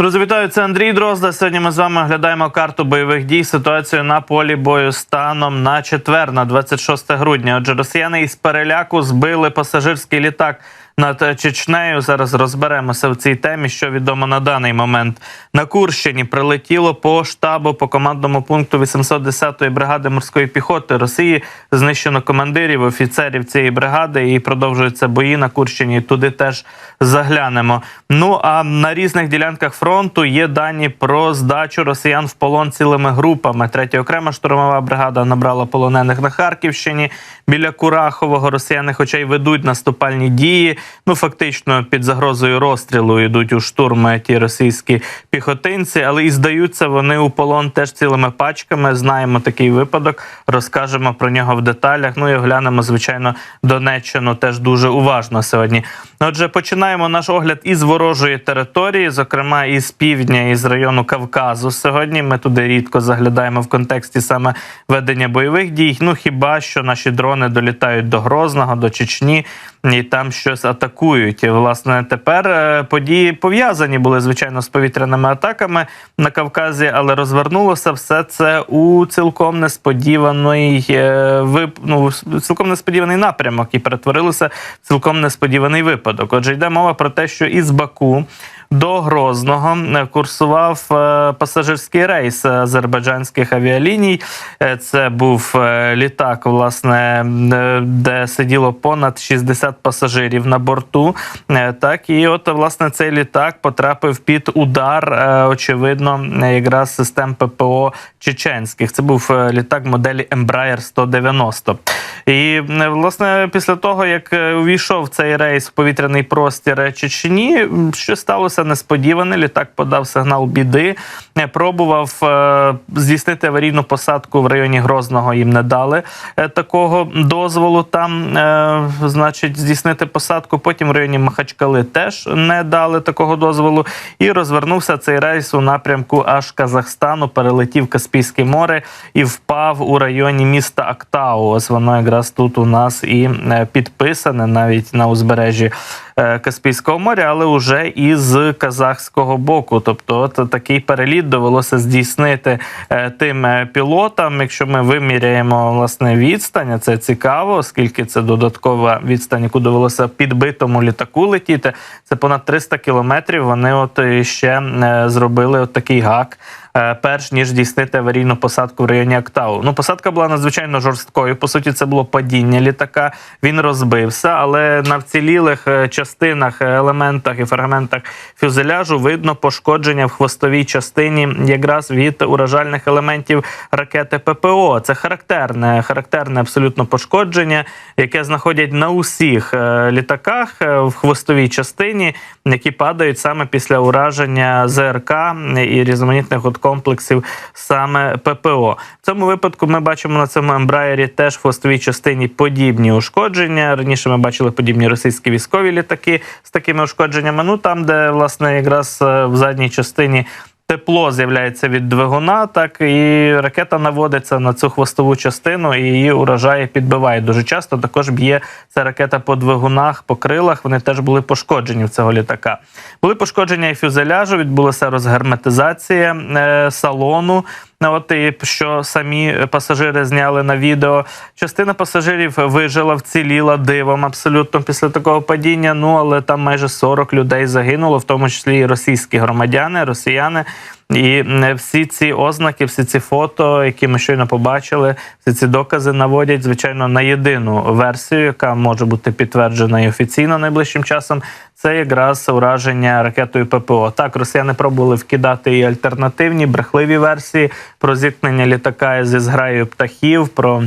Друзі, вітаю, це Андрій Дрозда. Сьогодні ми з вами оглядаємо карту бойових дій, ситуацію на полі бою станом на четвер, на 26 грудня. Отже, росіяни із переляку збили пасажирський літак над Чечнею. Зараз розберемося в цій темі, що відомо на даний момент. На Курщині прилетіло по штабу по командному пункту 810-ї бригади морської піхоти Росії. Знищено командирів, офіцерів цієї бригади і продовжуються бої на Курщині. Туди теж заглянемо. Ну а на різних ділянках фронту є дані про здачу росіян в полон цілими групами. Третя окрема штурмова бригада набрала полонених на Харківщині. Біля Курахового росіяни, хоча й ведуть наступальні дії. Ну фактично під загрозою розстрілу йдуть у штурми ті російські піхотинці, але і здаються вони у полон теж цілими пачками. Знаємо такий випадок, розкажемо про нього в деталях. Ну і оглянемо, звичайно, Донеччину теж дуже уважно сьогодні. Отже, починаємо наш огляд із ворожої території, зокрема із півдня, із району Кавказу. Сьогодні ми туди рідко заглядаємо в контексті саме ведення бойових дій. Ну хіба що наші дрони долітають до Грозного, до Чечні і там щось атакують. І, власне, тепер е, події пов'язані були звичайно з повітряними атаками на Кавказі, але розвернулося все це у цілком несподіваний е, вип... ну, цілком несподіваний напрямок і перетворилося в цілком несподіваний випадок. Отже, йде мова про те, що із Баку. До Грозного е, курсував е, пасажирський рейс азербайджанських авіаліній. Е, Це був літак, власне, де сиділо понад 60 пасажирів на борту. Так, і от власне цей літак потрапив під удар, очевидно, якраз систем ППО чеченських. Це був літак моделі Embraer 190. І е, власне після того, як е, увійшов цей рейс в повітряний простір Чечні, що сталося несподіване. Літак подав сигнал біди, е, пробував е, здійснити аварійну посадку в районі Грозного. Їм не дали е, такого дозволу. Там, е, значить, здійснити посадку. Потім в районі Махачкали теж не дали такого дозволу. І розвернувся цей рейс у напрямку аж Казахстану, перелетів Каспійське море і впав у районі міста Актау. Ось воно якраз тут у нас і е, підписане навіть на узбережжі е, Каспійського моря, але вже із казахського боку. Тобто, от такий переліт довелося здійснити е, тим пілотам. Якщо ми виміряємо власне відстань, це цікаво, оскільки це додаткова відстань, яку довелося підбитому літаку летіти. Це понад 300 кілометрів. Вони от ще зробили от такий гак. Е, Перш ніж здійснити аварійну посадку в районі Актау. Ну, посадка була надзвичайно жорсткою. По суті, це було падіння літака. Він розбився, але на вцілілих е, частинах, е, елементах і фрагментах фюзеляжу видно пошкодження в хвостовій частині якраз від уражальних елементів ракети ППО. Це характерне, характерне абсолютно пошкодження, яке знаходять на усіх літаках в хвостовій частині, які падають саме після ураження ЗРК і різноманітних от комплексів саме ППО. В цьому випадку ми бачимо на цьому ембраєрі теж в хвостовій частині подібні ушкодження. Раніше ми бачили подібні російські військові літаки з такими ушкодженнями. Ну там, де власне якраз е, в задній частині. Тепло з'являється від двигуна, так і ракета наводиться на цю хвостову частину і її уражає, підбиває. Дуже часто також б'є ця ракета по двигунах, по крилах. Вони теж були пошкоджені в цього літака. Були пошкодження і фюзеляжу, відбулася розгерметизація е, салону. От і що самі пасажири зняли на відео. Частина пасажирів вижила, вціліла дивом абсолютно після такого падіння. Ну але там майже 40 людей загинуло, в тому числі і російські громадяни, росіяни. І всі ці ознаки, всі ці фото, які ми щойно побачили, всі ці докази наводять звичайно на єдину версію, яка може бути підтверджена і офіційно найближчим часом. Це якраз ураження ракетою ППО. Так, росіяни пробували вкидати і альтернативні брехливі версії про зіткнення літака зі зграєю птахів. про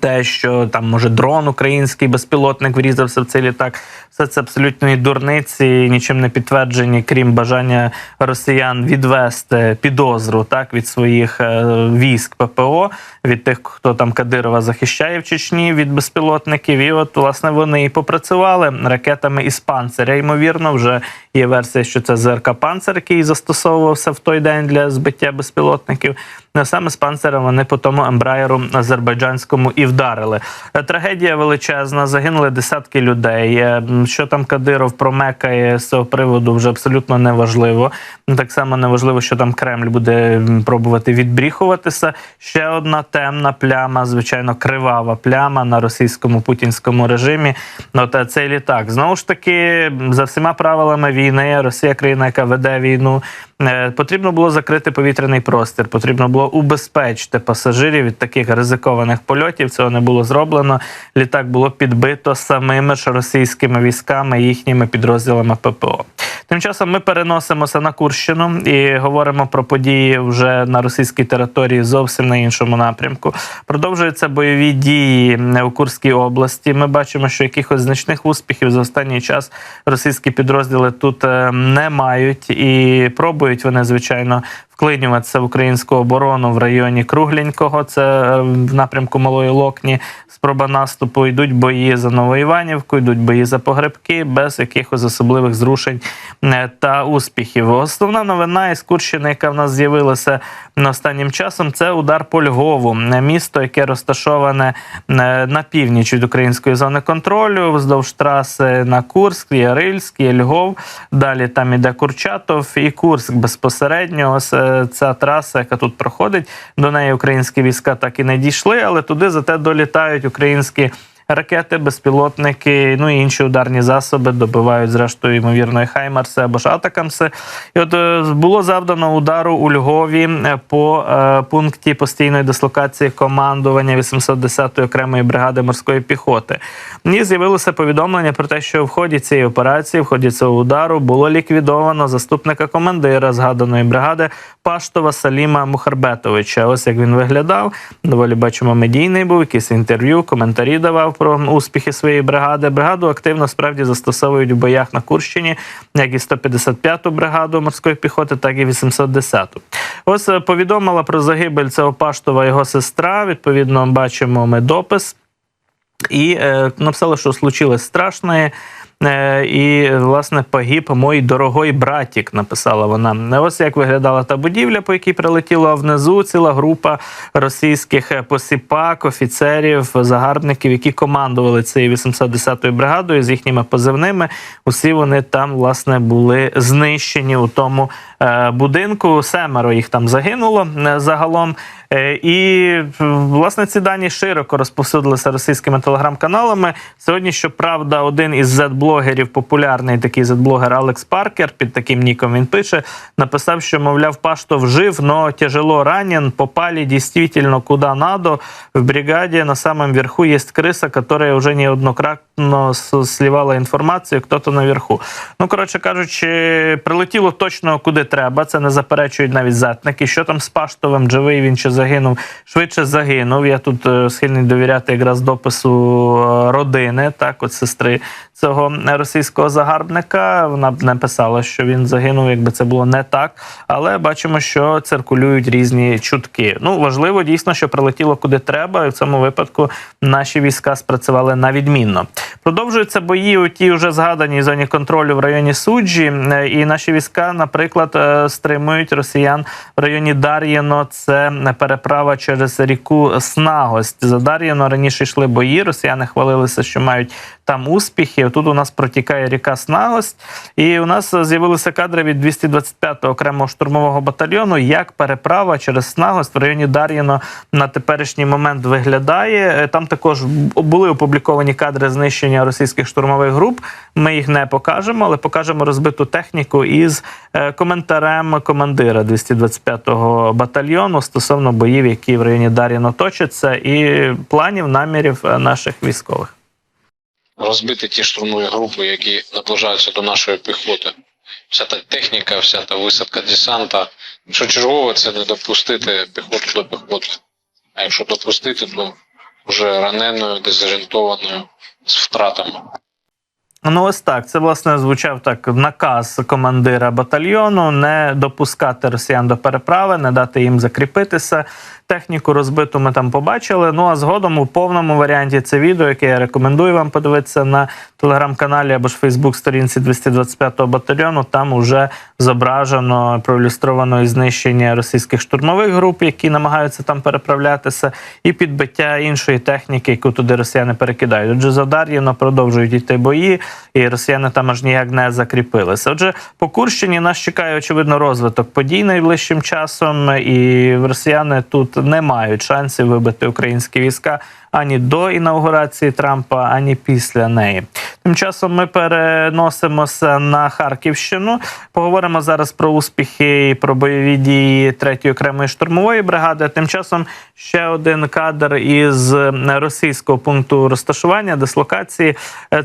те, що там може дрон український безпілотник врізався в цей літак, все це абсолютні дурниці, нічим не підтверджені, крім бажання росіян відвести підозру так від своїх е, військ ППО, від тих, хто там Кадирова захищає в Чечні від безпілотників. І от власне вони і попрацювали ракетами із панциря. Ймовірно, вже є версія, що це ЗРК «Панцир», який застосовувався в той день для збиття безпілотників. Не саме з вони по тому ембраєру азербайджанському і вдарили. Е, Трагедія величезна. Загинули десятки людей. Е, Що там Кадиров промекає з цього приводу, вже абсолютно неважливо. Так само неважливо, що там Кремль буде пробувати відбріхуватися. Ще одна темна пляма, звичайно, кривава пляма на російському путінському режимі. Ну, та цей літак. Знову ж таки, за всіма правилами війни, Росія країна, яка веде війну. Е, Потрібно було закрити повітряний простір, потрібно було убезпечити пасажирів від таких ризикованих польотів. Цього не було зроблено. Літак було підбито самими ж російськими військами, їхніми підрозділами ППО. Тим часом ми переносимося на Курщину і говоримо про події вже на російській території зовсім на іншому напрямку. Продовжуються бойові дії у Курській області. Ми бачимо, що якихось значних успіхів за останній час російські підрозділи тут е, не мають і пробують вони, звичайно, вклинюватися в українську оборону в районі Кругленького. Це е, в напрямку Малої Локні. Спроба наступу йдуть бої за Новоіванівку, йдуть бої за погребки без якихось особливих зрушень е, та успіхів. Основна новина із Курщини, яка в нас з'явилася останнім часом, це удар по Львову, місто, яке розташоване е, на північ від української зони контролю, вздовж траси на Курськ, є Львов. Далі там іде Курчатов і Курськ безпосередньо. Ось ця траса, яка тут проходить. До неї українські війська так і не дійшли, але туди зате долітають українські. Ракети, безпілотники, ну і інші ударні засоби добивають, зрештою, ймовірно, і Хаймарси або ж Атакамси. І от е, було завдано удару у Львові е, по е, пункті постійної дислокації командування 810-ї окремої бригади морської піхоти. І з'явилося повідомлення про те, що в ході цієї операції, в ході цього удару, було ліквідовано заступника командира згаданої бригади Паштова Саліма Мухарбетовича. Ось як він виглядав. Доволі бачимо, медійний був, якісь інтерв'ю, коментарі давав про успіхи своєї бригади. Бригаду активно справді застосовують в боях на Курщині, як і 155-ту бригаду морської піхоти, так і 810-ту. Ось е, повідомила про загибель цього Паштова його сестра. Відповідно, бачимо ми допис. І е, написала, що случилось страшне. Е, і, власне, погиб мій дорогой братік, написала вона. Ось як виглядала та будівля, по якій прилетіло, а внизу ціла група російських е, посіпак, офіцерів, загарбників, які командували цією 810-ю бригадою з їхніми позивними. Усі вони там, власне, були знищені у тому е, будинку. Семеро їх там загинуло е, загалом. Е, І власне ці дані широко розповсюдилися російськими телеграм-каналами. Сьогодні, щоправда, один із Z-блогерів, популярний такий Z-блогер Алекс Паркер, під таким ніком він пише, написав, що мовляв, Паштов жив, но тяжело ранен, попали дійсно куди надо. В бригаді на самом верху є криса, яка вже неоднократно с- сливала інформацію, хто то наверху. Ну, коротше кажучи, прилетіло точно куди треба. Це не заперечують навіть затники. Що там з Паштовим, живий він чи загинув? Швидше загинув. Я тут е, схильний довіряти якраз допису е, родини, так, от сестри цього російського загарбника. Вона б написала, що він загинув, якби це було не так. Але бачимо, що циркулюють різні чутки. Ну важливо дійсно, що прилетіло куди треба, і в цьому випадку наші війська спрацювали на відмінно. Продовжуються бої у тій вже згаданій зоні контролю в районі суджі, і наші війська, наприклад, е, стримують росіян в районі Дар'єно. Це переправа через ріку Снагость. За Дар'єно раніше йшли бої. Росіяни хвалилися, що мають там успіхи. Тут у нас протікає ріка Снагость, і у нас з'явилися кадри від 225-го окремого штурмового батальйону. Як переправа через Снагость в районі Дар'єно на теперішній момент виглядає. Е, Там також були опубліковані кадри знищення російських штурмових груп. Ми їх не покажемо, але покажемо розбиту техніку із е, коментарем командира 225-го батальйону стосовно боїв, які в районі Дар'єно точаться, і планів намірів е, наших військових. розбити ті штурмові групи, які наближаються до нашої піхоти. Вся та техніка, вся та висадка десанта. Якщо чергове, це не допустити піхоту до піхоти. А якщо допустити, то вже раненою, дезорієнтованою, з втратами. Ну, ось так. Це власне звучав так наказ командира батальйону не допускати росіян до переправи, не дати їм закріпитися. Техніку розбиту ми там побачили. Ну а згодом у повному варіанті це відео, яке я рекомендую вам подивитися на телеграм-каналі або ж Фейсбук-сторінці 225-го батальйону. Там уже зображено проілюстровано і знищення російських штурмових груп, які намагаються там переправлятися, і підбиття іншої техніки, яку туди росіяни перекидають. Отже, за продовжують йти бої, і росіяни там аж ніяк не закріпилися. Отже, по Курщині нас чекає очевидно розвиток подій найближчим часом, і росіяни тут не мають шансів вибити українські війська ані до інаугурації Трампа, ані після неї. Тим часом ми переносимося на Харківщину. Поговоримо зараз про успіхи і про бойові дії третьої окремої штурмової бригади. Тим часом ще один кадр із російського пункту розташування, дислокації.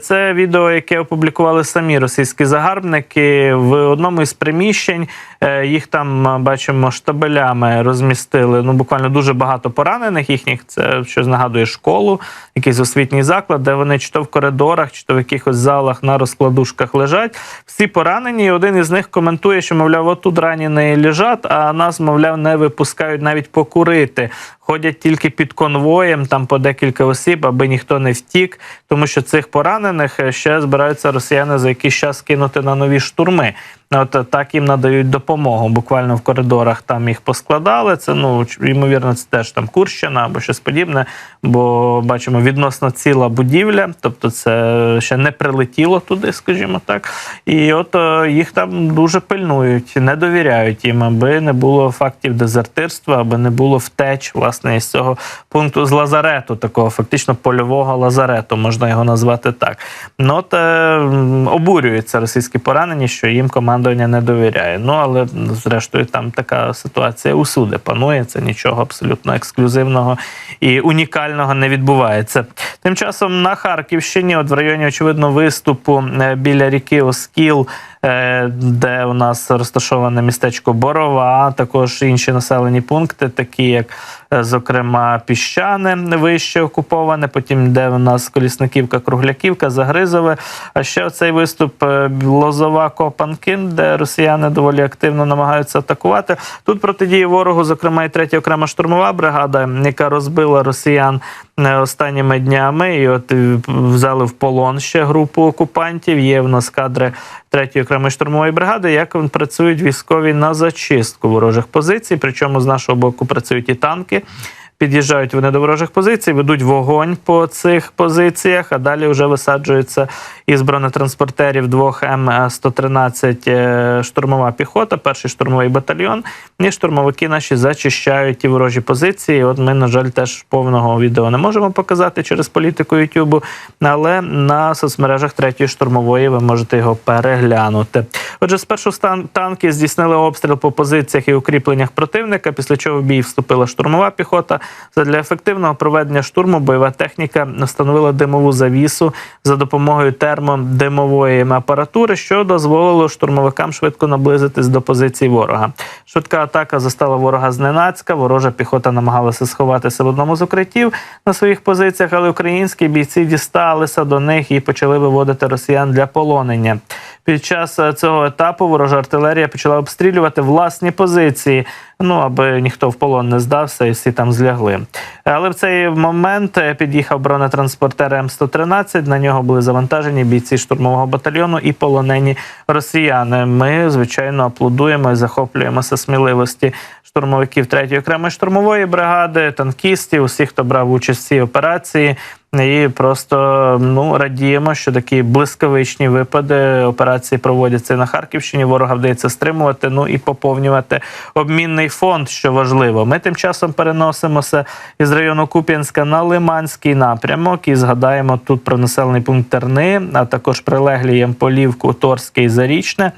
Це відео, яке опублікували самі російські загарбники в одному із приміщень. Е, Їх там бачимо штабелями розмістили. Ну буквально дуже багато поранених їхніх. Це щось нагадує школу, якийсь освітній заклад, де вони чи то в коридорах, чи то в якихось залах на розкладушках лежать. Всі поранені. і Один із них коментує, що мовляв, отут ранені лежать, а нас, мовляв, не випускають навіть покурити. Ходять тільки під конвоєм, там по декілька осіб, аби ніхто не втік, тому що цих поранених е, ще збираються росіяни за якийсь час кинути на нові штурми. От так їм надають допомогу. Буквально в коридорах там їх поскладали. Це ну ймовірно, це теж там Курщина або щось подібне. Бо бачимо відносно ціла будівля, тобто це ще не прилетіло туди, скажімо так. І от е, їх там дуже пильнують, не довіряють їм, аби не було фактів дезертирства, аби не було втеч власне із цього пункту з лазарету, такого фактично польового лазарету, можна його назвати так. Ну от е, обурюються російські поранені, що їм командування не довіряє. Ну але зрештою там така ситуація усюди панує. Це нічого абсолютно ексклюзивного і унікального не відбувається. Тим часом на Харківщині, от в районі очевидно виступу е, біля ріки Оскіл. Е, Де у нас розташоване містечко Борова, а також інші населені пункти, такі як, е, зокрема, Піщане вище окуповане, потім де у нас Колісниківка, Кругляківка, Загризове. А ще оцей виступ е, Лозова Копанкин, де росіяни доволі активно намагаються атакувати. Тут протидіє ворогу, зокрема, і третя окрема штурмова бригада, яка розбила росіян останніми днями. І от взяли в полон ще групу окупантів. Є в нас кадри третьої окремої штурмової бригади, як працюють військові на зачистку ворожих позицій. Причому з нашого боку працюють і танки. Під'їжджають вони до ворожих позицій, ведуть вогонь по цих позиціях, а далі вже висаджуються із бронетранспортерів двох М113 е, штурмова піхота, перший штурмовий батальйон. І штурмовики наші зачищають ті ворожі позиції. От ми, на жаль, теж повного відео не можемо показати через політику Ютубу, але на соцмережах третьої штурмової ви можете його переглянути. Отже, спершу танки здійснили обстріл по позиціях і укріпленнях противника, після чого в бій вступила штурмова піхота. Задля ефективного проведення штурму бойова техніка встановила димову завісу за допомогою термодимової апаратури, що дозволило штурмовикам швидко наблизитись до позицій ворога. Швидка атака застала ворога зненацька. Ворожа піхота намагалася сховатися в одному з укриттів на своїх позиціях, але українські бійці дісталися до них і почали виводити росіян для полонення. Під час е, цього етапу ворожа артилерія почала обстрілювати власні позиції, ну аби ніхто в полон не здався і всі там злягли. Але в цей момент е, під'їхав бронетранспортер М113. На нього були завантажені бійці штурмового батальйону і полонені росіяни. Ми, звичайно, аплодуємо і захоплюємося сміливості штурмовиків 3-ї окремої штурмової бригади, танкістів, усіх, хто брав участь в цій операції. І просто ну радіємо, що такі блискавичні випади операції проводяться на Харківщині. Ворога вдається стримувати. Ну і поповнювати обмінний фонд, що важливо. Ми тим часом переносимося із району Куп'янська на Лиманський напрямок і згадаємо тут про населений пункт Терни, а також прилеглі Ямполівку, Торське і Зарічне.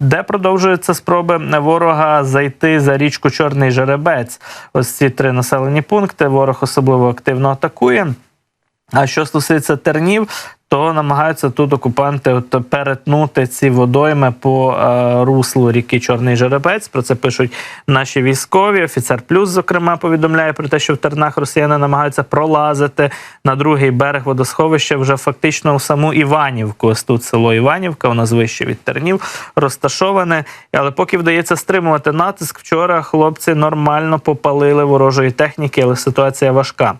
Де продовжуються спроби ворога зайти за річку Чорний Жеребець? Ось ці три населені пункти. Ворог особливо активно атакує. А що стосується тернів, то намагаються тут окупанти от перетнути ці водойми по е, руслу ріки Чорний Жеребець. Про це пишуть наші військові. Офіцер Плюс, зокрема, повідомляє про те, що в тернах росіяни намагаються пролазити на другий берег водосховища вже фактично у саму Іванівку. Ось тут село Іванівка, нас вище від тернів, розташоване. Але поки вдається стримувати натиск, вчора хлопці нормально попалили ворожої техніки, але ситуація важка.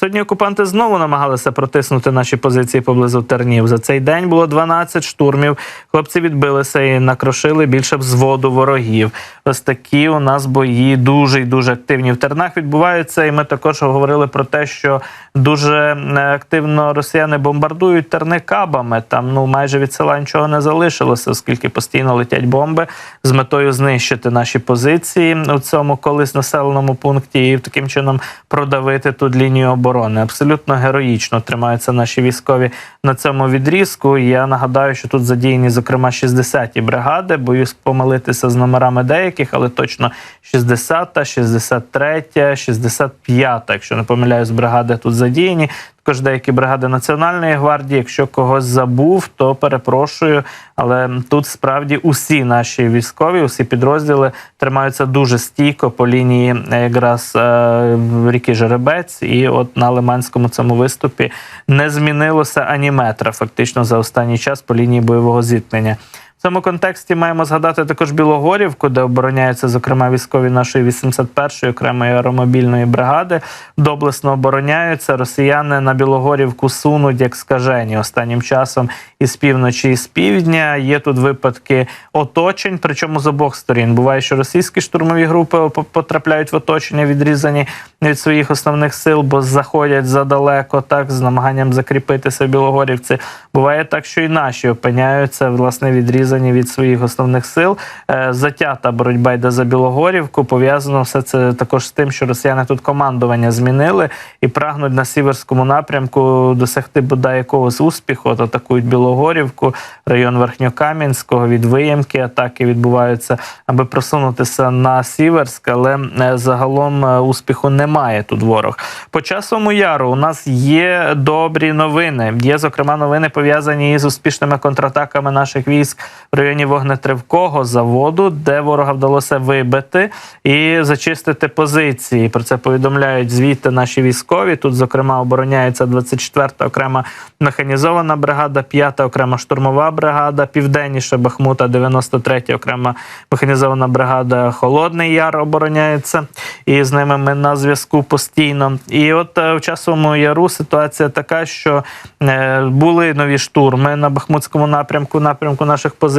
Сьогодні окупанти знову намагалися протиснути наші позиції поблизу тернів. За цей день було 12 штурмів. Хлопці відбилися і накрошили більше взводу ворогів. Ось такі у нас бої дуже і дуже активні в тернах відбуваються. І ми також говорили про те, що дуже е, активно росіяни бомбардують терни кабами. Там ну майже від села нічого не залишилося, оскільки постійно летять бомби з метою знищити наші позиції у цьому колись населеному пункті і таким чином продавити тут лінію оборони. Абсолютно героїчно тримаються наші військові на цьому відрізку. Я нагадаю, що тут задіяні, зокрема, 60-ті бригади. Боюсь помилитися з номерами деяких, але точно 60-та, 63-та, 65-та, якщо не помиляюсь, бригади тут задіяні. Також деякі бригади Національної гвардії. Якщо когось забув, то перепрошую. Але тут справді усі наші військові, усі підрозділи тримаються дуже стійко по лінії якраз е, ріки Жеребець, і от на Лиманському цьому виступі не змінилося ані метра, фактично за останній час по лінії бойового зіткнення. Цьому контексті маємо згадати також Білогорівку, де обороняються, зокрема, військові нашої 81-ї окремої аеромобільної бригади. Доблесно обороняються. Росіяни на Білогорівку сунуть як скажені останнім часом із півночі і з півдня. Є тут випадки оточень, причому з обох сторін. Буває, що російські штурмові групи потрапляють в оточення, відрізані від своїх основних сил, бо заходять задалеко, так з намаганням закріпитися в Білогорівці. Буває так, що і наші опиняються власне відрізані від своїх основних сил. Е, Затята боротьба йде за Білогорівку. Пов'язано все це також з тим, що росіяни тут командування змінили і прагнуть на сіверському напрямку досягти бодай якогось успіху. От атакують Білогорівку, район Верхньокам'янського, від Виємки атаки відбуваються, аби просунутися на Сіверськ, але е, загалом е, успіху немає тут ворог. По часовому яру у нас є добрі новини. Є зокрема новини пов'язані із успішними контратаками наших військ в районі вогнетривкого заводу, де ворога вдалося вибити і зачистити позиції. Про це повідомляють звідти наші військові. Тут, зокрема, обороняється 24-та окрема механізована бригада, 5-та окрема штурмова бригада, південніше Бахмута, 93-та окрема механізована бригада Холодний Яр обороняється, і з ними ми на зв'язку постійно. І от е, в часовому яру ситуація така, що е, були нові штурми на Бахмутському напрямку, напрямку наших позицій.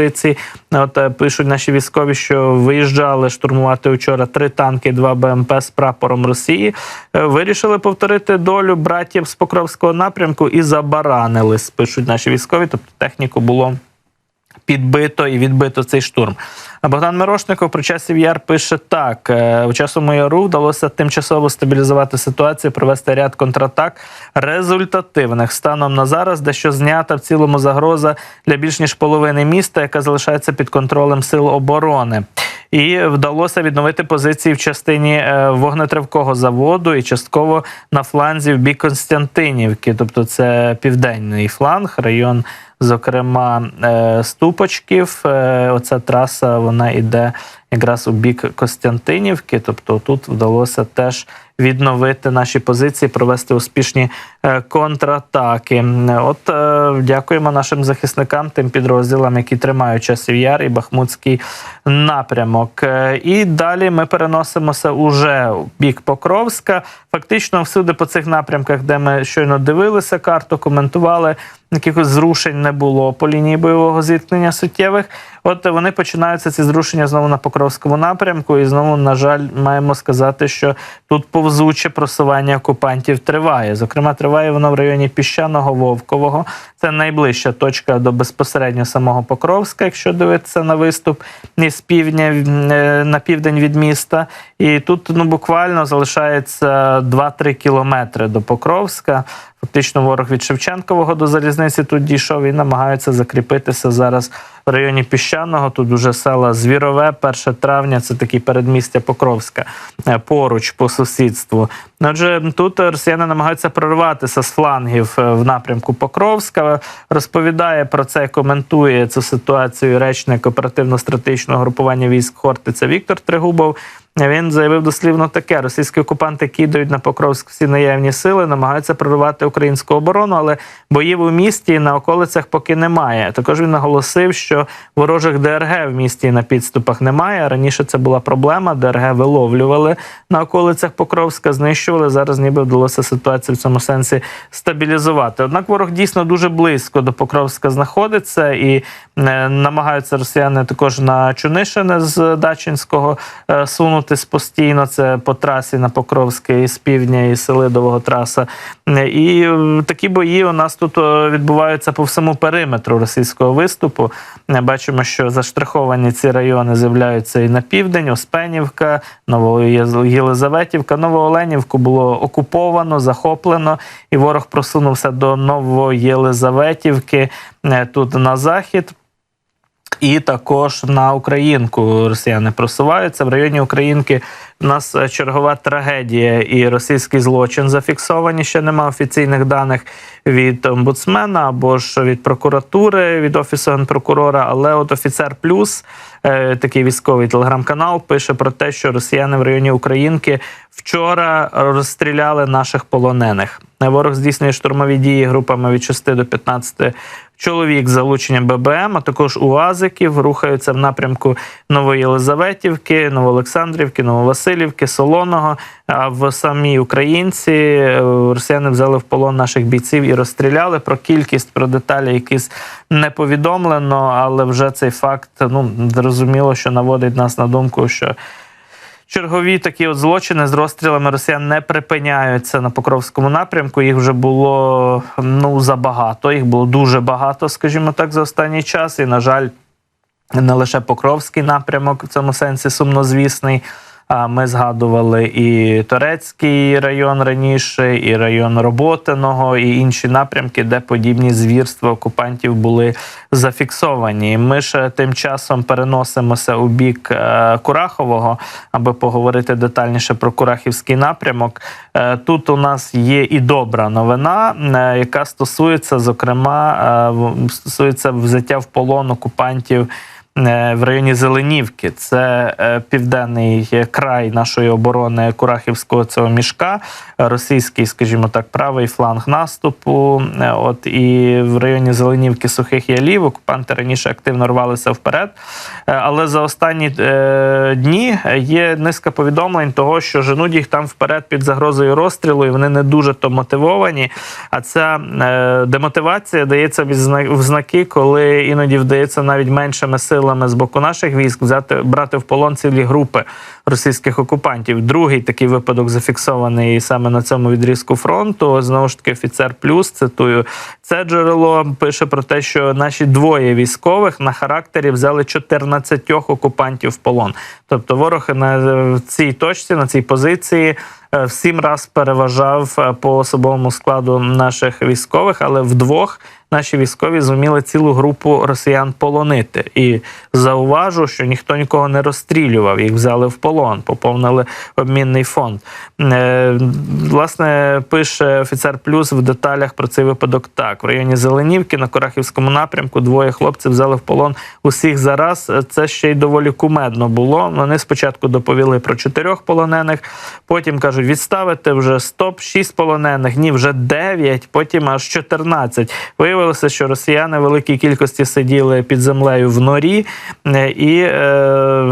От е, пишуть наші військові, що виїжджали штурмувати вчора три танки, два БМП з прапором Росії. Е, Вирішили повторити долю братів з Покровського напрямку і забаранились. Пишуть наші військові. Тобто техніку було підбито і відбито цей штурм. Богдан Мирошников про часів яр пише так: е, у часовому яру вдалося тимчасово стабілізувати ситуацію, провести ряд контратак результативних станом на зараз, дещо знята в цілому загроза для більш ніж половини міста, яка залишається під контролем сил оборони. І вдалося відновити позиції в частині е, вогнетривкого заводу і частково на фланзі в бік Константинівки, тобто це південний фланг, район, зокрема, е, Ступочків. Е, Оця траса вона йде якраз у бік Костянтинівки. Тобто тут вдалося теж відновити наші позиції, провести успішні е, контратаки. От дякуємо нашим захисникам, тим підрозділам, які тримають часів яр і Бахмутський напрямок. І далі ми переносимося уже в бік Покровська. Фактично, всюди по цих напрямках, де ми щойно дивилися карту, коментували. Якихось зрушень не було по лінії бойового зіткнення суттєвих. От вони починаються ці зрушення знову на Покровському напрямку, і знову, на жаль, маємо сказати, що тут повзуче просування окупантів триває. Зокрема, триває воно в районі піщаного Вовкового. Це найближча точка до безпосередньо самого Покровська, якщо дивитися на виступ із півдня е, на південь від міста. І тут ну буквально залишається 2-3 кілометри до Покровська. Фактично, ворог від Шевченкового до залізниці тут дійшов і намагаються закріпитися зараз в районі Піщаного. Тут уже села Звірове, 1 травня, це такі передмістя Покровська, е, поруч по сусідству. Отже, тут росіяни намагаються прорватися з флангів е, в напрямку Покровська. Розповідає про це, коментує цю ситуацію речник оперативно-стратегічного групування військ Хортиця Віктор Трегубов. Він заявив дослівно таке: російські окупанти кидають на Покровськ всі наявні сили, намагаються прорвати українську оборону, але боїв у місті і на околицях поки немає. Також він наголосив, що ворожих ДРГ в місті на підступах немає. Раніше це була проблема. ДРГ виловлювали на околицях Покровська, знищували. Зараз ніби вдалося ситуацію в цьому сенсі стабілізувати. Однак ворог дійсно дуже близько до Покровська знаходиться і е, намагаються росіяни також на Чунишине з Дачинського е, сунутись постійно. Це по трасі на Покровське із півдня і Селидового траса. І такі бої у нас тут е, відбуваються по всьому периметру російського виступу. Е, Бачимо, що заштриховані ці райони з'являються і на південь, Оспенівка, Новоєлизаветівка. Новооленівку було окуповано, захоплено, і ворог просунувся до Новоєлизаветівки е, тут на захід. І також на Українку росіяни просуваються. В районі Українки у нас е, чергова трагедія і російський злочин зафіксовані. Ще немає офіційних даних від омбудсмена або ж від прокуратури, від офісу генпрокурора. Але от офіцер плюс, е, такий військовий телеграм-канал, пише про те, що росіяни в районі Українки вчора розстріляли наших полонених. Ворог здійснює штурмові дії групами від 6 до 15 чоловік з залученням ББМ, а також УАЗиків рухаються в напрямку Новоєлизаветівки, Новоолександрівки, Нововасилівки, Солоного. А в самій Українці е, росіяни взяли в полон наших бійців і розстріляли. Про кількість, про деталі якісь не повідомлено, але вже цей факт ну зрозуміло, що наводить нас на думку, що. Чергові такі от злочини з розстрілами росіян не припиняються на Покровському напрямку. Їх вже було ну забагато. Їх було дуже багато, скажімо так, за останній час. І, на жаль, не лише Покровський напрямок в цьому сенсі сумнозвісний. Ми згадували і Торецький район раніше, і район Роботиного, і інші напрямки, де подібні звірства окупантів були зафіксовані. Ми ж тим часом переносимося у бік е, Курахового, аби поговорити детальніше про Курахівський напрямок. Е, Тут у нас є і добра новина, е, яка стосується, зокрема, стосується взяття в полон окупантів в районі Зеленівки. Це е, південний край нашої оборони Курахівського цього мішка, е, російський, скажімо так, правий фланг наступу. Е, От і в районі Зеленівки Сухих Ялів окупанти раніше активно рвалися вперед. Е, Але за останні е, дні є низка повідомлень того, що женуть їх там вперед під загрозою розстрілу, і вони не дуже то мотивовані. А ця е, демотивація дається в знаки, коли іноді вдається навіть меншими силами з боку наших військ взяти брати в полон цілі групи російських окупантів. Другий такий випадок зафіксований саме на цьому відрізку фронту. Знову ж таки, офіцер плюс цитую це джерело. Пише про те, що наші двоє військових на характері взяли 14 окупантів в полон. Тобто, ворог на цій точці, на цій позиції. е, В сім раз переважав е, по особовому складу наших військових, але вдвох наші військові зуміли цілу групу росіян полонити. І зауважу, що ніхто нікого не розстрілював, їх взяли в полон, поповнили обмінний фонд. Е, Власне, пише офіцер плюс в деталях про цей випадок так: в районі Зеленівки на Корахівському напрямку двоє хлопців взяли в полон усіх зараз. Це ще й доволі кумедно було. Вони спочатку доповіли про чотирьох полонених, потім кажуть, відставити вже стоп, шість полонених, ні, вже дев'ять, потім аж 14. Виявилося, що росіяни в великій кількості сиділи під землею в норі, е, і е,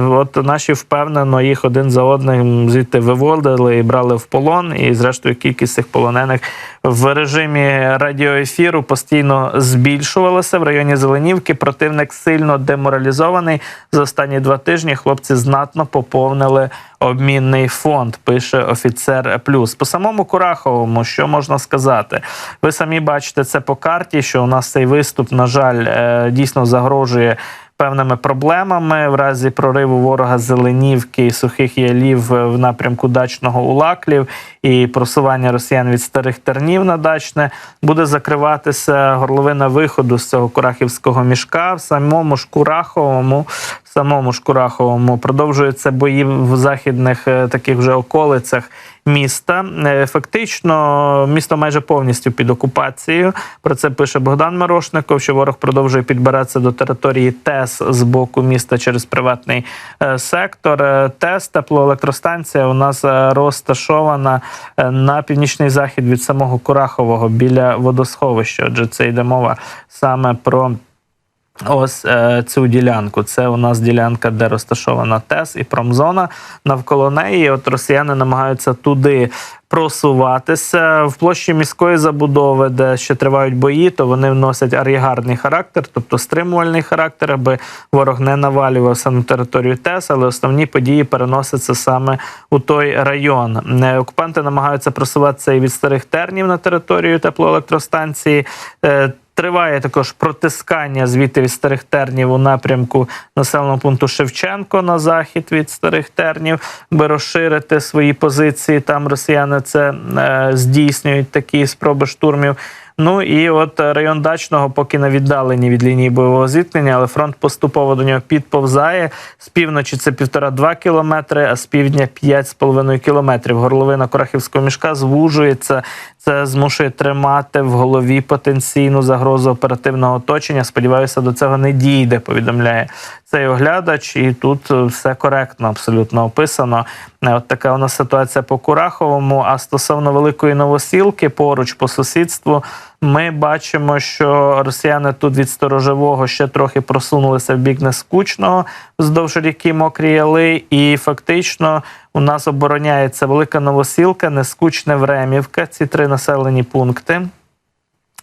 от наші впевнено їх один за одним звідти виводили і брали в полон. І зрештою кількість цих полонених в режимі радіоефіру постійно збільшувалася в районі Зеленівки. Противник сильно деморалізований. За останні два тижні хлопці знатно поповнили обмінний фонд. Пише офіцер плюс. По самому Кураховому, що можна сказати? Ви самі бачите це по карті, що у нас цей виступ, на жаль, е, дійсно загрожує. певними проблемами в разі прориву ворога Зеленівки і сухих ялів в напрямку дачного Улаклів і просування росіян від старих тернів на дачне буде закриватися горловина виходу з цього Курахівського мішка в самому ж Кураховому. Самому ж Кураховому продовжуються бої в західних е, таких вже околицях міста. Е, Фактично, місто майже повністю під окупацією. Про це пише Богдан Мирошников, що ворог продовжує підбиратися до території ТЕС з боку міста через приватний е, сектор. ТЕС, теплоелектростанція, у нас розташована на північний захід від самого Курахового біля водосховища. Отже, це йде мова саме про. Ось е, цю ділянку. Це у нас ділянка, де розташована ТЕС і промзона. Навколо неї от росіяни намагаються туди просуватися. В площі міської забудови, де ще тривають бої, то вони вносять ар'єгарний характер, тобто стримувальний характер, аби ворог не навалювався на територію ТЕС, але основні події переносяться саме у той район. Е, Окупанти намагаються просуватися і від старих тернів на територію теплоелектростанції. Е, Триває також протискання звідти від старих тернів у напрямку населеного пункту Шевченко на захід від старих тернів, аби розширити свої позиції. Там росіяни це е, здійснюють такі спроби штурмів. Ну і от район дачного поки на віддаленні від лінії бойового зіткнення, але фронт поступово до нього підповзає. З півночі це півтора-два кілометри, а з півдня 5,5 кілометрів. Горловина Корахівського мішка звужується. Це змушує тримати в голові потенційну загрозу оперативного оточення. Сподіваюся, до цього не дійде. Повідомляє цей оглядач, і тут е, все коректно, абсолютно описано. Е, От така у нас ситуація по Кураховому. А стосовно великої новосілки, поруч по сусідству, ми бачимо, що росіяни тут від сторожового ще трохи просунулися в бік нескучного вздовж ріки Мокрі Яли, і фактично у нас обороняється велика новосілка, нескучне Времівка. Ці три населені пункти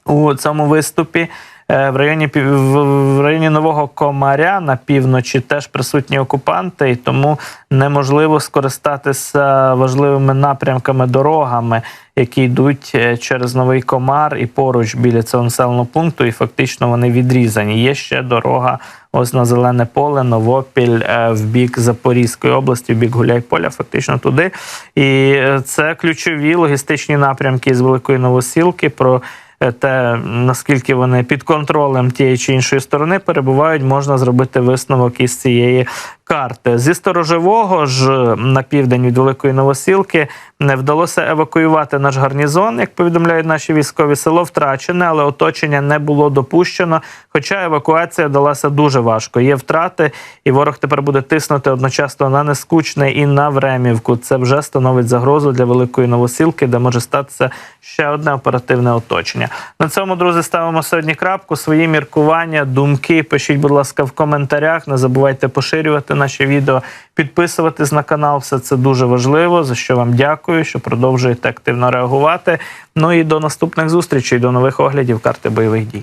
у цьому виступі. Е, В районі в- районі нового комаря на півночі теж присутні окупанти, і тому неможливо скористатися важливими напрямками дорогами, які йдуть е, через новий комар і поруч біля цього населеного пункту, і фактично вони відрізані. Є ще дорога ось на зелене поле, Новопіль е, в бік Запорізької області, в бік Гуляйполя, фактично туди. І це ключові логістичні напрямки з Великої Новосілки. Про те, наскільки вони під контролем тієї чи іншої сторони перебувають, можна зробити висновок із цієї карти. Зі сторожового ж на південь від Великої Новосілки не вдалося евакуювати наш гарнізон, як повідомляють наші військові. Село втрачене, але оточення не було допущено. Хоча евакуація далася дуже важко. Є втрати, і ворог тепер буде тиснути одночасно на Нескучне і на Времівку. Це вже становить загрозу для Великої Новосілки, де може статися ще одне оперативне оточення. На цьому, друзі, ставимо сьогодні крапку. Свої міркування, думки пишіть, будь ласка, в коментарях. Не забувайте поширювати наші відео, підписуватись на канал. Все це дуже важливо. За що вам дякую, що продовжуєте активно реагувати. Ну і до наступних зустрічей, до нових оглядів карти бойових дій.